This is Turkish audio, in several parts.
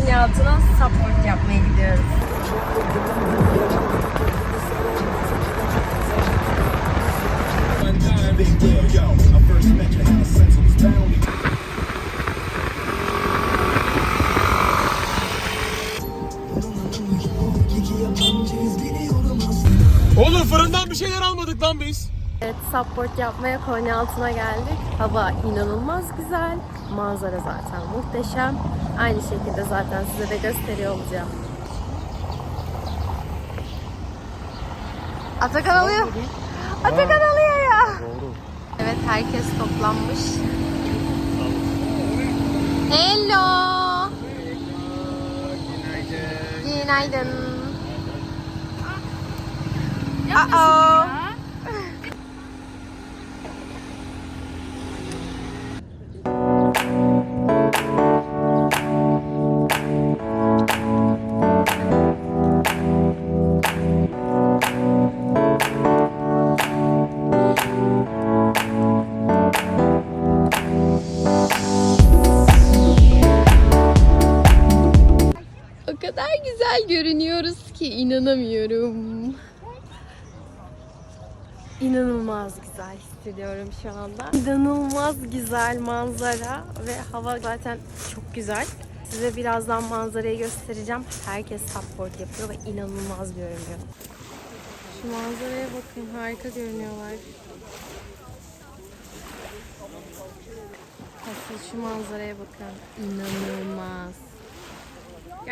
Konyaaltı'na support yapmaya gidiyoruz. Oğlum fırından bir şeyler almadık lan biz. Evet, support yapmaya Konyaaltı'na geldik. Hava inanılmaz güzel. Manzara zaten muhteşem. Aynı şekilde zaten size de gösteriyor olacağım. Atakan alıyor. Atakan alıyor ya. Evet, herkes toplanmış. Hello. Günaydın. Uh-oh. O kadar güzel görünüyoruz ki inanamıyorum. İnanılmaz güzel hissediyorum şu anda. İnanılmaz güzel manzara ve hava zaten çok güzel. Size birazdan manzarayı göstereceğim. Herkes support yapıyor ve inanılmaz görünüyor. Şu manzaraya bakın harika görünüyorlar. Asıl şu manzaraya bakın. İnanılmaz.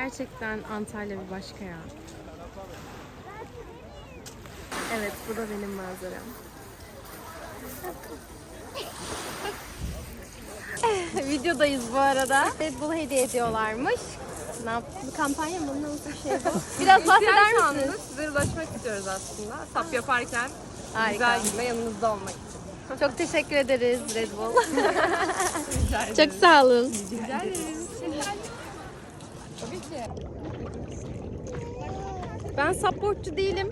Gerçekten Antalya bir başka ya. Evet bu da benim manzaram. Videodayız bu arada. Red Bull hediye ediyorlarmış. Ne yaptı? Bu kampanya mı? Nasıl bir şey bu? Biraz bahseder misiniz? Size ulaşmak istiyoruz aslında. Sap yaparken Harika. güzel günde yanınızda olmak için. Çok teşekkür ederiz Red Bull. Çok sağ olun. Tabii ki. Ben supportçu değilim.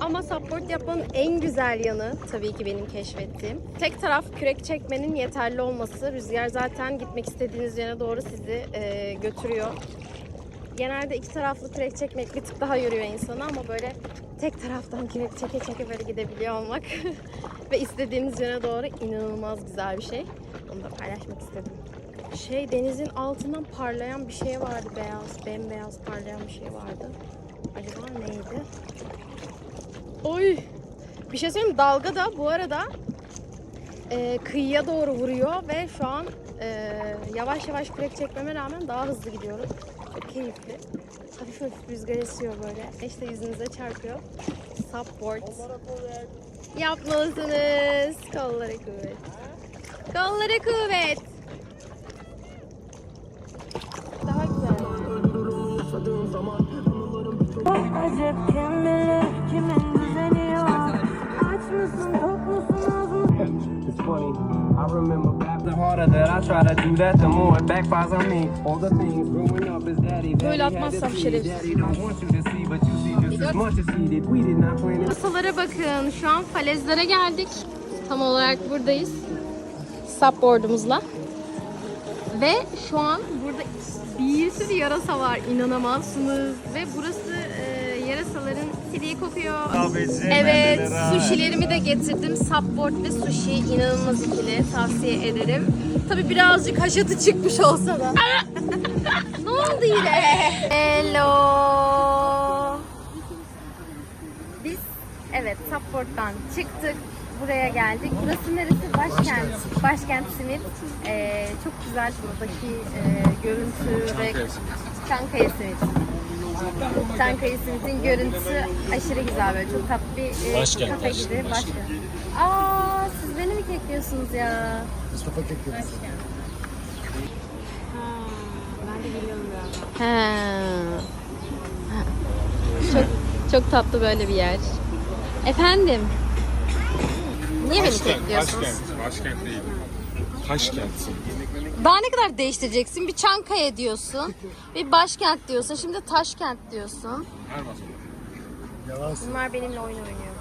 Ama support yapmanın en güzel yanı tabii ki benim keşfettiğim. Tek taraf kürek çekmenin yeterli olması. Rüzgar zaten gitmek istediğiniz yere doğru sizi e, götürüyor. Genelde iki taraflı kürek çekmek bir tık daha yoruyor insanı ama böyle tek taraftan kürek çeke çeke böyle gidebiliyor olmak ve istediğiniz yere doğru inanılmaz güzel bir şey. Onu da paylaşmak istedim. Şey denizin altından parlayan bir şey vardı beyaz, bembeyaz parlayan bir şey vardı. Acaba neydi? Oy! Bir şey söyleyeyim dalga da bu arada e, kıyıya doğru vuruyor ve şu an e, yavaş yavaş kürek çekmeme rağmen daha hızlı gidiyorum. Çok keyifli. Hafif hafif rüzgar esiyor böyle. İşte yüzünüze çarpıyor. Support. Yapmalısınız. Kollara kuvvet. Kollara kuvvet. Acep kim bilir kimin düzeni var Aç mısın tok musun az mısın It's funny. I remember back the harder that I try to do that, the more it backfires on me. All the things growing up as daddy. Böyle daddy had atmazsam to see. şerefsiz. Daddy don't want you to see, but you see just as much as he did. We did not plan it. Masalara bakın. Şu an falezlere geldik. Tam olarak buradayız. Supboard'umuzla. Ve şu an burada bir sürü yarasa var. İnanamazsınız. Ve burası e, yarasaların siliği kokuyor. Evet. Sushi'lerimi de getirdim. Supboard ve sushi inanılmaz ikili. Tavsiye ederim. Tabi birazcık haşatı çıkmış olsa da. ne oldu yine? Hello. Biz evet Support'tan çıktık. Buraya geldik. Burası neresi? Başkent. Başkent Simit. Ee, çok güzel buradaki e, görüntü ve Çankaya Simit. Çankaya Simit'in görüntüsü aşırı güzel böyle çok tatlı bir e, Başkent, kafe başkent, gibi. başkent. Başkent. Aa siz beni mi kekliyorsunuz ya? Mustafa Kekler. Ben de biliyorum biraz. He. Çok çok tatlı böyle bir yer. Efendim. Niye beni kekliyorsunuz? Başkent, başkent değil. Taşkent'sin. Daha ne kadar değiştireceksin? Bir Çankaya diyorsun, bir başkent diyorsun, şimdi Taşkent diyorsun. Her masada. Bunlar benimle oyun oynuyor.